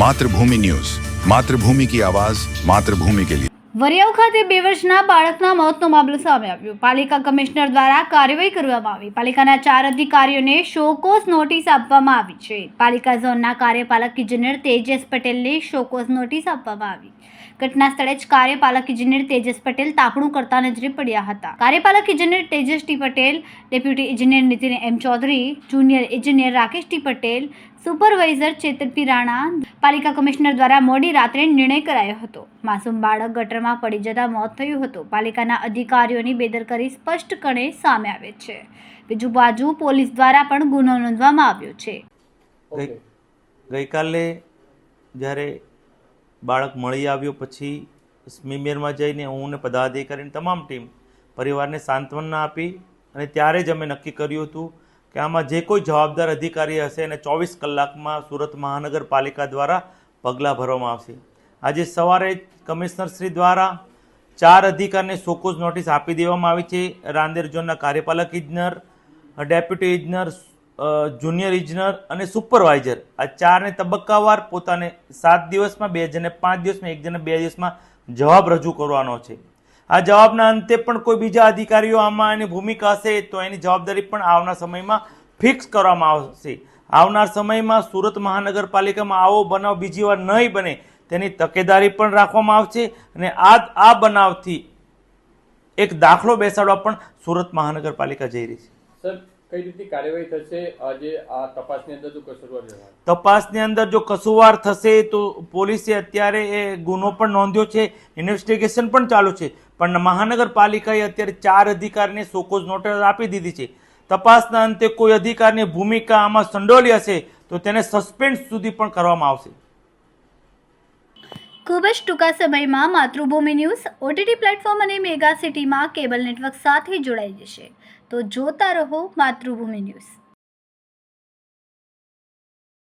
Mathrubhumi news. Mathrubhumi કી આવાજ, માતૃભૂમિ કે લીએ વરિયાવ ખાતે બે વર્ષના બાળકના મોતનો મામલો સામે આવ્યો. પાલિકા કમિશનર દ્વારા કાર્યવાહી કરવામાં આવી. પાલિકાના ચાર અધિકારીઓને શોકોસ નોટિસ આપવામાં આવી છે. પાલિકા ઝોનના કાર્યપાલક ઇજનેર તેજસ પટેલને શોકોસ નોટિસ આપવામાં આવી. ઘટના સ્થળે જ કાર્યપાલક ઇજનેર તેજસ પટેલ તાપણું કરતા નજરે પડ્યા હતા. કાર્યપાલક ઇજનેર તેજસ પટેલ, ડેપ્યુટી ઇજનેર નીતિન એમ ચૌધરી, જુનિયર ઇજનેર રાકેશ ટી પટેલ, સુપરવાઇઝર ચેતર પી રાણા, પાલિકા કમિશનર દ્વારા મોડી રાત્રે નિર્ણય કરાયો હતો. માસૂમ બાળક ગટરમાં પડી જતા મોત થયું હતું. પાલિકાના અધિકારીઓની બેદરકારી સ્પષ્ટપણે સામે આવે છે. બીજું બાજુ પોલીસ દ્વારા પણ ગુનો નોંધવામાં આવ્યો છે. ગઈકાલે જ્યારે બાળક મળી આવ્યો પછી સ્મીમેરમાં જઈને હું ને પદાધિકારીની તમામ ટીમ પરિવારને સાંત્વના આપી અને ત્યારે જ અમે નક્કી કર્યું હતું કે આમાં જે કોઈ જવાબદાર અધિકારી હશે એને ચોવીસ કલાકમાં સુરત મહાનગરપાલિકા દ્વારા પગલાં ભરવામાં આવશે. આજે સવારે કમિશનર શ્રી દ્વારા ચાર અધિકારીને સોકોઝ નોટિસ આપી દેવામાં આવી છે. રાંદેર ઝોનના કાર્યપાલક ઇજનર ડેપ્યુટી ઇજનર જુનિયર ઇજનર અને સુપરવાઇઝર આ ચારને તબક્કાવાર પોતાને સાત દિવસમાં, બે જણને પાંચ દિવસમાં, એક જણને બે દિવસમાં જવાબ રજૂ કરવાનો છે. આ જવાબના અંતે પણ કોઈ બીજા અધિકારીઓ આમાં એની ભૂમિકા હશે તો એની જવાબદારી પણ આવનાર સમયમાં ફિક્સ કરવામાં આવશે. આવનાર સમયમાં સુરત મહાનગરપાલિકામાં આવો બનાવ બીજી વાર નહીં બને તેની તકેદારી પણ રાખવામાં આવશે અને આ આ બનાવથી એક દાખલો બેસાડવા પણ સુરત મહાનગરપાલિકા જઈ રહી છે. સર કઈ રીતની કાર્યવાહી થશે? આજે આ તપાસની અંદર જો કસૂરવાર તપાસની અંદર જો કસૂરવાર થશે તો પોલીસે અત્યારે એ ગુનો પણ નોંધ્યો છે ઇન્વેસ્ટિગેશન પણ ચાલુ છે. પણ મહાનગરપાલિકાએ અત્યારે ચાર અધિકારીને સોકોઝ નોટિસ આપી દીધી છે. તપાસના અંતે કોઈ અધિકારની ભૂમિકા આમાં સંડોલી હશે તો તેને સસ્પેન્ડ સુધી પણ કરવામાં આવશે. ખૂબ જ ટૂંકા સમયમાં માતૃભૂમિ ન્યૂઝ ઓટીટી પ્લેટફોર્મ અને મેગા સિટીમાં કેબલ નેટવર્ક સાથે જોડાઈ જશે. તો જોતા રહો માતૃભૂમિ ન્યૂઝ.